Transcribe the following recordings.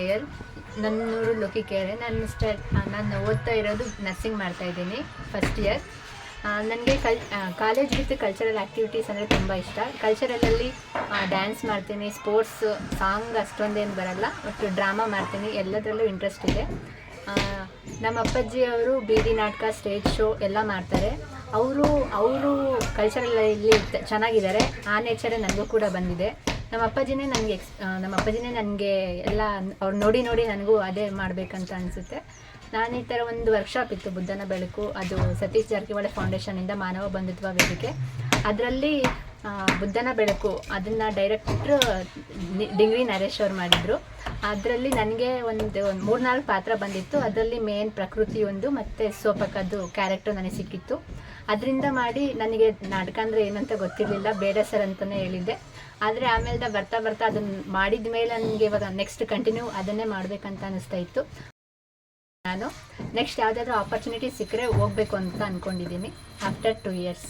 ಎಯರ್ ನನ್ನೂರು ಲೋಕಿಕೆರೆ. ನಾನು ಸ್ಟಡ್ ನಾನು ಓದ್ತಾ ಇರೋದು ನರ್ಸಿಂಗ್ ಮಾಡ್ತಾ ಇದ್ದೀನಿ ಫಸ್ಟ್ ಇಯರ್ ನನಗೆ ಕಲ್ ಕಾಲೇಜ್ ವಿತ್ ಕಲ್ಚರಲ್ ಆ್ಯಕ್ಟಿವಿಟೀಸ್ ಅಂದರೆ ತುಂಬ ಇಷ್ಟ. ಕಲ್ಚರಲಲ್ಲಿ ಡ್ಯಾನ್ಸ್ ಮಾಡ್ತೀನಿ ಸ್ಪೋರ್ಟ್ಸ್ ಸಾಂಗ್ ಅಷ್ಟೊಂದೇನು ಬರಲ್ಲ ಮತ್ತು ಡ್ರಾಮಾ ಮಾಡ್ತೀನಿ, ಎಲ್ಲದರಲ್ಲೂ ಇಂಟ್ರೆಸ್ಟ್ ಇದೆ. ನಮ್ಮ ಅಪ್ಪಾಜಿ ಅವರು ಬೀದಿ ನಾಟಕ ಸ್ಟೇಜ್ ಶೋ ಎಲ್ಲ ಮಾಡ್ತಾರೆ. ಅವರು ಅವರು ಕಲ್ಚರಲ್ಲಿ ಚೆನ್ನಾಗಿದ್ದಾರೆ, ಆ ನೇಚರೇ ನನಗೂ ಕೂಡ ಬಂದಿದೆ. ನಮ್ಮ ಅಪ್ಪಾಜಿನೇ ನನಗೆ ಎಕ್ಸ್ ನಮ್ಮ ಅಪ್ಪಾಜಿನೇ ನನಗೆ ಎಲ್ಲ ಅವ್ರು ನೋಡಿ ನೋಡಿ ನನಗೂ ಅದೇ ಮಾಡಬೇಕಂತ ಅನಿಸುತ್ತೆ. ನಾನು ಈ ಥರ ಒಂದು ವರ್ಕ್ಶಾಪ್ ಇತ್ತು ಬುದ್ಧನ ಬೆಳಕು. ಅದು ಸತೀಶ್ ಜಾರಕಿಹೊಳಿ ಫೌಂಡೇಶನಿಂದ ಮಾನವ ಬಂಧುತ್ವ ವೇದಿಕೆ. ಅದರಲ್ಲಿ ಬುದ್ಧನ ಬೆಳಕು, ಅದನ್ನು ಡೈರೆಕ್ಟ್ರ್ ಡಿಂಗ್ರಿ ನರೇಶ್ ಅವ್ರು ಮಾಡಿದರು. ಅದರಲ್ಲಿ ನನಗೆ ಒಂದು ಒಂದು ಮೂರ್ನಾಲ್ಕು ಪಾತ್ರ ಬಂದಿತ್ತು. ಅದರಲ್ಲಿ ಮೇನ್ ಪ್ರಕೃತಿ ಒಂದು ಮತ್ತು ಸೋಪಕದ್ದು ಕ್ಯಾರೆಕ್ಟರ್ ನನಗೆ ಸಿಕ್ಕಿತ್ತು. ಅದರಿಂದ ಮಾಡಿ ನನಗೆ ನಾಟಕ ಅಂದರೆ ಏನಂತ ಗೊತ್ತಿರಲಿಲ್ಲ, ಬೇರೆ ಸರ್ ಅಂತಲೇ ಹೇಳಿದ್ದೆ. ಆದರೆ ಆಮೇಲೆ ಬರ್ತಾ ಬರ್ತಾ ಅದನ್ನು ಮಾಡಿದ ಮೇಲೆ ನನಗೆ ಇವಾಗ ನೆಕ್ಸ್ಟ್ ಕಂಟಿನ್ಯೂ ಅದನ್ನೇ ಮಾಡಬೇಕಂತ ಅನಿಸ್ತಾ ಇತ್ತು. ನಾನು ನೆಕ್ಸ್ಟ್ ಯಾವುದಾದ್ರು ಆಪರ್ಚುನಿಟಿ ಸಿಕ್ಕರೆ ಹೋಗ್ಬೇಕು ಅಂತ ಅಂದ್ಕೊಂಡಿದ್ದೀನಿ ಆಫ್ಟರ್ ಟೂ ಇಯರ್ಸ್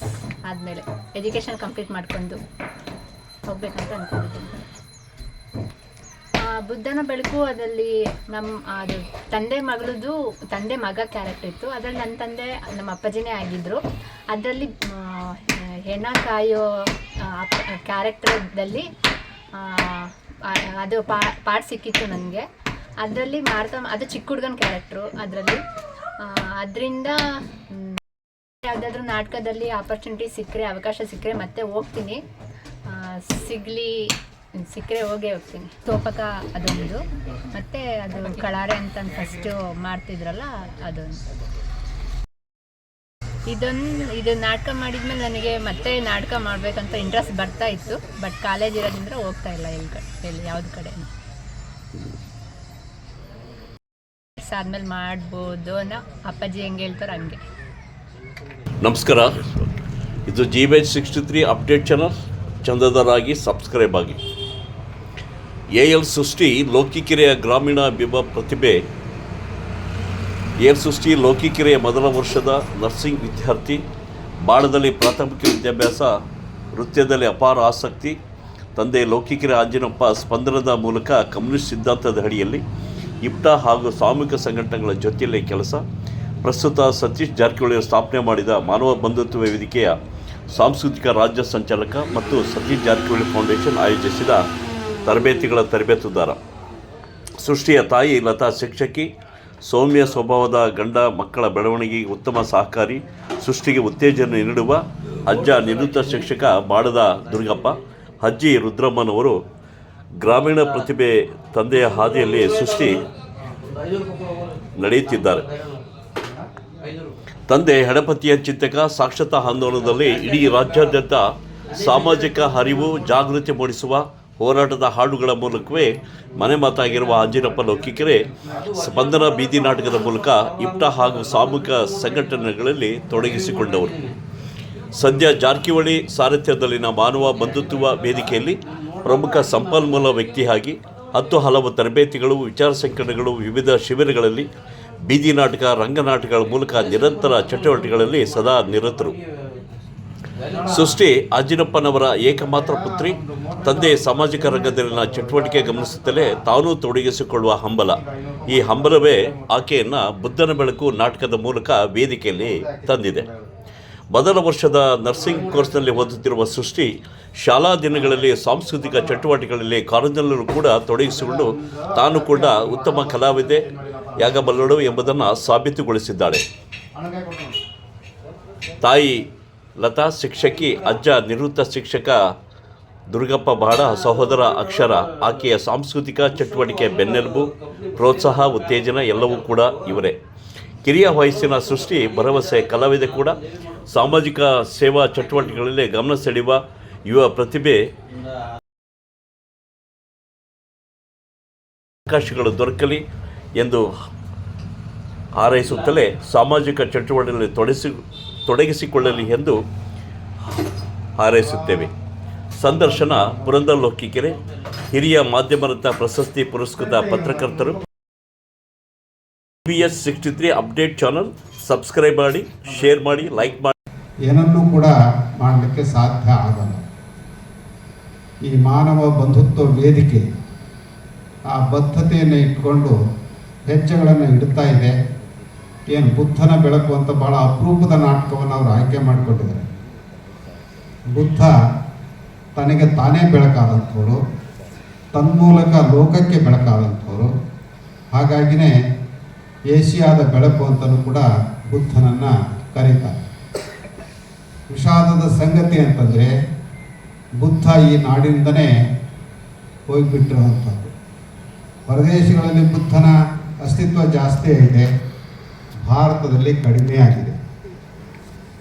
ಆದಮೇಲೆ. ಎಜುಕೇಷನ್ ಕಂಪ್ಲೀಟ್ ಮಾಡ್ಕೊಂಡು ಹೋಗ್ಬೇಕಂತ ಅಂದ್ಕೊಂಡಿದ್ದೀನಿ ಬುದ್ಧನ ಬೆಳಕು ಅದರಲ್ಲಿ ನಮ್ಮ ಅದು ತಂದೆ ಮಗಳದು ತಂದೆ ಮಗ ಕ್ಯಾರೆಕ್ಟರ್ ಇತ್ತು. ಅದರಲ್ಲಿ ನನ್ನ ತಂದೆ ನಮ್ಮ ಅಪ್ಪಾಜಿನೇ ಆಗಿದ್ದರು ಅದರಲ್ಲಿ ಹೆಣ ಕಾಯೋ ಕ್ಯಾರೆಕ್ಟರ್ದಲ್ಲಿ ಅದು ಪಾರ್ಟ್ ಸಿಕ್ಕಿತ್ತು ನನಗೆ. ಅದರಲ್ಲಿ ಮಾಡ್ತಾ ಅದು ಚಿಕ್ಕ ಹುಡುಗನ ಕ್ಯಾರೆಕ್ಟ್ರು ಅದರಲ್ಲಿ. ಅದರಿಂದ ಯಾವುದಾದ್ರೂ ನಾಟಕದಲ್ಲಿ ಆಪರ್ಚುನಿಟಿ ಸಿಕ್ಕರೆ, ಅವಕಾಶ ಸಿಕ್ಕರೆ ಮತ್ತೆ ಹೋಗ್ತೀನಿ. ಸಿಗ್ಲಿ ಸಿಕ್ಕರೆ ಹೋಗೇ ಹೋಗ್ತೀನಿ. ತೋಪಕ ಅದೊಂದು. ಮತ್ತೆ ಅದು ಕಳಾರೆ ಅಂತ ಫಸ್ಟು ಮಾಡ್ತಿದ್ರಲ್ಲ, ಅದೊಂದು. ಇದೊಂದು, ಇದು ನಾಟಕ ಮಾಡಿದ್ಮೇಲೆ ನನಗೆ ಮತ್ತೆ ನಾಟಕ ಮಾಡಬೇಕಂತ ಇಂಟ್ರೆಸ್ಟ್ ಬರ್ತಾ ಇತ್ತು. ಬಟ್ ಕಾಲೇಜ್ ಇರೋದ್ರಿಂದ ಹೋಗ್ತಾ ಇಲ್ಲ ಎಲ್ಲಿ ಕಡೆ ಎಲ್ಲಿ ಯಾವ್ದು ಕಡೆ ಆದ್ಮೇಲೆ ಮಾಡ್ಬೋದು ಅನ್ನೋ ಅಪ್ಪಾಜಿ ಹೆಂಗೆ ಹೇಳ್ತಾರೋ ಹಂಗೆ. ನಮಸ್ಕಾರ. ಇದು G by sixty three update channel ಚಂದದರಾಗಿ subscribe ಆಗಿ. ಎ ಎಲ್ ಸೃಷ್ಟಿ ಲೋಕಿಕೆರೆಯ ಗ್ರಾಮೀಣ ಬಿಂಬ ಪ್ರತಿಭೆ. ಎ ಎಲ್ ಸೃಷ್ಟಿ ಲೋಕಿಕೆರೆಯ ಮೊದಲ ವರ್ಷದ ನರ್ಸಿಂಗ್ ವಿದ್ಯಾರ್ಥಿ. ಬಾಳದಲ್ಲಿ ಪ್ರಾಥಮಿಕ ವಿದ್ಯಾಭ್ಯಾಸ ನೃತ್ಯದಲ್ಲಿ ಅಪಾರ ಆಸಕ್ತಿ. ತಂದೆ ಲೋಕಿಕೆರೆ ಆಂಜನಪ್ಪ ಸ್ಪಂದನದ ಮೂಲಕ ಕಮ್ಯುನಿಸ್ಟ್ ಸಿದ್ಧಾಂತದ ಅಡಿಯಲ್ಲಿ ಇಪ್ಟಾ ಹಾಗೂ ಸಾಮೂಹಿಕ ಸಂಘಟನೆಗಳ ಜೊತೆಯಲ್ಲೇ ಕೆಲಸ. ಪ್ರಸ್ತುತ ಸತೀಶ್ ಜಾರಕಿಹೊಳಿ ಸ್ಥಾಪನೆ ಮಾಡಿದ ಮಾನವ ಬಂಧುತ್ವ ವೇದಿಕೆಯ ಸಾಂಸ್ಕೃತಿಕ ರಾಜ್ಯ ಸಂಚಾಲಕ ಮತ್ತು ಸತೀಶ್ ಜಾರಕಿಹೊಳಿ ಫೌಂಡೇಶನ್ ಆಯೋಜಿಸಿದ ತರಬೇತಿಗಳ ತರಬೇತುದಾರ. ಸೃಷ್ಟಿಯ ತಾಯಿ ಲತಾ ಶಿಕ್ಷಕಿ, ಸೌಮ್ಯ ಸ್ವಭಾವದ ಗಂಡ ಮಕ್ಕಳ ಬೆಳವಣಿಗೆಗೆ ಉತ್ತಮ ಸಹಕಾರಿ, ಸೃಷ್ಟಿಗೆ ಉತ್ತೇಜನ ನೀಡುವ ಅಜ್ಜ ನಿವೃತ್ತ ಶಿಕ್ಷಕ ಬಾಡದ ದುರ್ಗಪ್ಪ, ಅಜ್ಜಿ ರುದ್ರಮ್ಮನವರು ಗ್ರಾಮೀಣ ಪ್ರತಿಭೆ ತಂದೆಯ ಹಾದಿಯಲ್ಲಿ ಸೃಷ್ಟಿ ನಡೆಯುತ್ತಿದ್ದಾರೆ. ತಂದೆ ಹೆಡಪತಿಯ ಚಿಂತಕ, ಸಾಕ್ಷರತಾ ಆಂದೋಲನದಲ್ಲಿ ಇಡೀ ರಾಜ್ಯಾದ್ಯಂತ ಸಾಮಾಜಿಕ ಅರಿವು ಜಾಗೃತಿ ಮೂಡಿಸುವ ಹೋರಾಟದ ಹಾಡುಗಳ ಮೂಲಕವೇ ಮನೆ ಮಾತಾಗಿರುವ ಅಂಜಿನಪ್ಪ ಲೌಕಿಕರೆ, ಸ್ಪಂದನ ಬೀದಿ ನಾಟಕದ ಮೂಲಕ ಇಪ್ಟ ಹಾಗೂ ಸಾಮೂಹಿಕ ಸಂಘಟನೆಗಳಲ್ಲಿ ತೊಡಗಿಸಿಕೊಂಡವರು. ಸದ್ಯ ಜಾರಕಿಹೊಳಿ ಸಾರಥ್ಯದಲ್ಲಿನ ಮಾನವ ಬಂಧುತ್ವ ವೇದಿಕೆಯಲ್ಲಿ ಪ್ರಮುಖ ಸಂಪನ್ಮೂಲ ವ್ಯಕ್ತಿಯಾಗಿ ಹತ್ತು ಹಲವು ತರಬೇತಿಗಳು, ವಿಚಾರ ಸಂಕಿರಣಗಳು ವಿವಿಧ ಶಿಬಿರಗಳಲ್ಲಿ ಬೀದಿ ನಾಟಕ, ರಂಗನಾಟಕಗಳ ಮೂಲಕ ನಿರಂತರ ಚಟುವಟಿಕೆಗಳಲ್ಲಿ ಸದಾ ನಿರತರು. ಸೃಷ್ಟಿ ಅಜ್ಜಿನಪ್ಪನವರ ಏಕಮಾತ್ರ ಪುತ್ರಿ ತಂದೆ ಸಾಮಾಜಿಕ ರಂಗದಲ್ಲಿನ ಚಟುವಟಿಕೆ ಗಮನಿಸುತ್ತಲೇ ತಾನೂ ತೊಡಗಿಸಿಕೊಳ್ಳುವ ಹಂಬಲ. ಈ ಹಂಬಲವೇ ಆಕೆಯನ್ನು ಬುದ್ಧನ ಬೆಳಕು ನಾಟಕದ ಮೂಲಕ ವೇದಿಕೆಯಲ್ಲಿ ತಂದಿದೆ. ಮೊದಲ ವರ್ಷದ ನರ್ಸಿಂಗ್ ಕೋರ್ಸ್ನಲ್ಲಿ ಓದುತ್ತಿರುವ ಸೃಷ್ಟಿ, ಶಾಲಾ ದಿನಗಳಲ್ಲಿ ಸಾಂಸ್ಕೃತಿಕ ಚಟುವಟಿಕೆಗಳಲ್ಲಿ ಕಾಲೇಜಿನಲ್ಲೂ ಕೂಡ ತೊಡಗಿಸಿಕೊಂಡು ತಾನು ಕೂಡ ಉತ್ತಮ ಕಲಾವಿದೆ ಯಾಗಬಲ್ಲಳು ಎಂಬುದನ್ನು ಸಾಬೀತುಗೊಳಿಸಿದ್ದಾಳೆ. ತಾಯಿ ಲತಾ, ಶಿಕ್ಷಕಿ, ಅಜ್ಜ ನಿವೃತ್ತ ಶಿಕ್ಷಕ ದುರ್ಗಪ್ಪ ಬಾಡ ಸಹೋದರ ಅಕ್ಷರ. ಆಕೆಯ ಸಾಂಸ್ಕೃತಿಕ ಚಟುವಟಿಕೆ ಬೆನ್ನೆಲುಬು, ಪ್ರೋತ್ಸಾಹ, ಉತ್ತೇಜನ ಎಲ್ಲವೂ ಕೂಡ ಇವರೇ. ಕಿರಿಯ ವಯಸ್ಸಿನ ಸೃಷ್ಟಿ, ಭರವಸೆ, ಕಲಾವಿದೆ ಕೂಡ. ಸಾಮಾಜಿಕ ಸೇವಾ ಚಟುವಟಿಕೆಗಳಲ್ಲಿ ಗಮನ ಸೆಳೆಯುವ ಯುವ ಪ್ರತಿಭೆ. ಅವಕಾಶಗಳು ದೊರಕಲಿ ಎಂದು ಹಾರೈಸುತ್ತಲೇ ಸಾಮಾಜಿಕ ಚಟುವಟಿಕೆಗಳಲ್ಲಿ ತೊಡಗಿಸಿ, ತೊಡಗಿಸಿಕೊಳ್ಳಲಿ ಎಂದು ಹಾರೈಸುತ್ತೇವೆ. ಸಂದರ್ಶನ ಪುರಂದರ್ ಲೋಕಿಕೆರೆ ಹಿರಿಯ ಮಾಧ್ಯಮರತ್ನ ಪ್ರಶಸ್ತಿ ಪುರಸ್ಕೃತ ಪತ್ರಕರ್ತರು. B S sixty three update channel subscribe ಮಾಡಿ ಶೇರ್ ಮಾಡಿ ಲೈಕ್ ಮಾಡಿ. ಏನನ್ನೂ ಕೂಡ ಮಾಡಲಿಕ್ಕೆ ಸಾಧ್ಯ ಆಗಲ್ಲ. ಈ ಮಾನವ ಬಂಧುತ್ವ ವೇದಿಕೆ ಆ ಬದ್ಧತೆಯನ್ನು ಇಟ್ಕೊಂಡು ಹೆಜ್ಜೆಗಳನ್ನು ಇಡ್ತಾ ಇದೆ. ಏನು ಬುದ್ಧನ ಬೆಳಕು ಅಂತ ಭಾಳ ಅಪರೂಪದ ನಾಟಕವನ್ನು ಅವರು ಆಯ್ಕೆ ಮಾಡಿಕೊಟ್ಟಿದ್ದಾರೆ ಬುದ್ಧ ತನಗೆ ತಾನೇ ಬೆಳಕಾದಂಥವ್ರು, ತನ್ಮೂಲಕ ಲೋಕಕ್ಕೆ ಬೆಳಕಾದಂಥವ್ರು. ಹಾಗಾಗಿನೇ ಏಷ್ಯಾದ ಬೆಳಕು ಅಂತಲೂ ಕೂಡ ಬುದ್ಧನನ್ನು ಕರೀತಾರೆ. ವಿಷಾದದ ಸಂಗತಿ ಅಂತಂದರೆ ಬುದ್ಧ ಈ ನಾಡಿಂದನೇ ಹೋಗಿಬಿಟ್ಟಿರುವಂಥದ್ದು ಹೊರದೇಶಗಳಲ್ಲಿ ಬುದ್ಧನ ಅಸ್ತಿತ್ವ ಜಾಸ್ತಿ ಇದೆ ಭಾರತದಲ್ಲಿ ಕಡಿಮೆ ಆಗಿದೆ.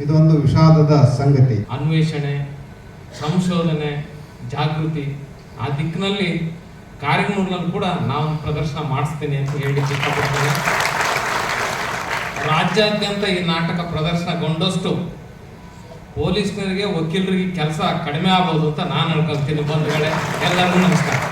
ಇದೊಂದು ವಿಷಾದದ ಸಂಗತಿ. ಅನ್ವೇಷಣೆ. ಸಂಶೋಧನೆ, ಜಾಗೃತಿ, ಆ ದಿಕ್ಕಿನಲ್ಲಿ ಕಾರ್ಯಕ್ರಮಗಳನ್ನು ಕೂಡ ನಾವು ಪ್ರದರ್ಶನ ಮಾಡಿಸ್ತೀನಿ ಅಂತ ಹೇಳಿ ಇಷ್ಟಪಡ್ತೇನೆ ರಾಜ್ಯಾದ್ಯಂತ ಈ ನಾಟಕ ಪ್ರದರ್ಶನಗೊಂಡಷ್ಟು ಪೊಲೀಸರಿಗೆ ವಕೀಲರಿಗೆ ಕೆಲಸ ಕಡಿಮೆ ಆಗ್ಬೋದು ಅಂತ ನಾನು ಅನ್ಕೊಂತೀನಿ. ಬಂಧುಗಳೇ, ಎಲ್ಲರಿಗೂ ನಮಸ್ಕಾರ.